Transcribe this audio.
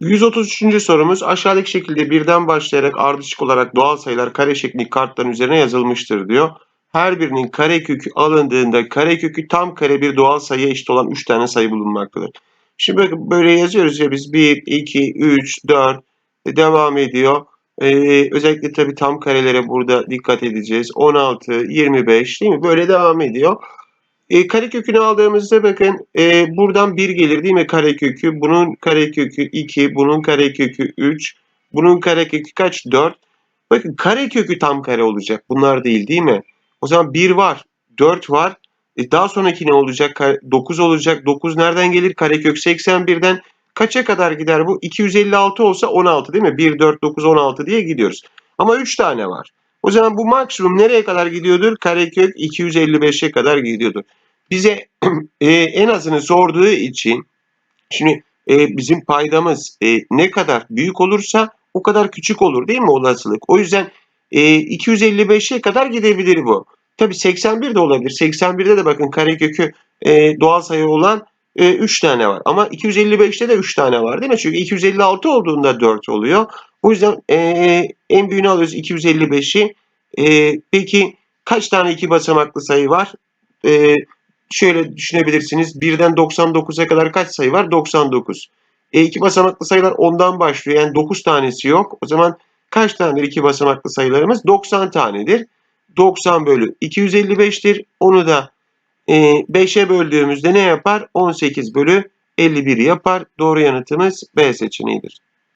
133. sorumuz aşağıdaki şekilde birden başlayarak ardışık olarak doğal sayılar kare şeklindeki kartların üzerine yazılmıştır diyor. Her birinin karekökü alındığında karekökü tam kare bir doğal sayıya eşit olan 3 tane sayı bulunmaktadır. Şimdi bakın böyle yazıyoruz ya biz 1, 2, 3, 4 e, devam ediyor. Ee, özellikle tabii tam karelere burada dikkat edeceğiz. 16, 25 değil mi? Böyle devam ediyor. E, karekökünü aldığımızda bakın e, buradan 1 gelir değil mi karekökü? Bunun karekökü 2, bunun karekökü 3, bunun karekökü kaç? 4. Bakın karekökü tam kare olacak. Bunlar değil değil mi? O zaman 1 var, 4 var. E, daha sonraki ne olacak? Kare- 9 olacak. 9 nereden gelir? Karekök 81'den kaça kadar gider bu? 256 olsa 16 değil mi? 1, 4, 9, 16 diye gidiyoruz. Ama 3 tane var. O zaman bu maksimum nereye kadar gidiyordur? Karekök 255'e kadar gidiyordur. Bize e, en azını sorduğu için şimdi e, bizim paydamız e, ne kadar büyük olursa o kadar küçük olur değil mi olasılık? O yüzden e, 255'e kadar gidebilir bu. Tabii 81 de olabilir. 81'de de bakın karekökü e, doğal sayı olan 3 tane var. Ama 255'te de 3 tane var değil mi? Çünkü 256 olduğunda 4 oluyor. O yüzden e, en büyüğünü alıyoruz 255'i. E, peki kaç tane iki basamaklı sayı var? E, şöyle düşünebilirsiniz. 1'den 99'a kadar kaç sayı var? 99. E, iki basamaklı sayılar 10'dan başlıyor. Yani 9 tanesi yok. O zaman kaç tanedir iki basamaklı sayılarımız? 90 tanedir. 90 bölü 255'tir. Onu da e, 5'e böldüğümüzde ne yapar? 18 bölü 51 yapar. Doğru yanıtımız B seçeneğidir.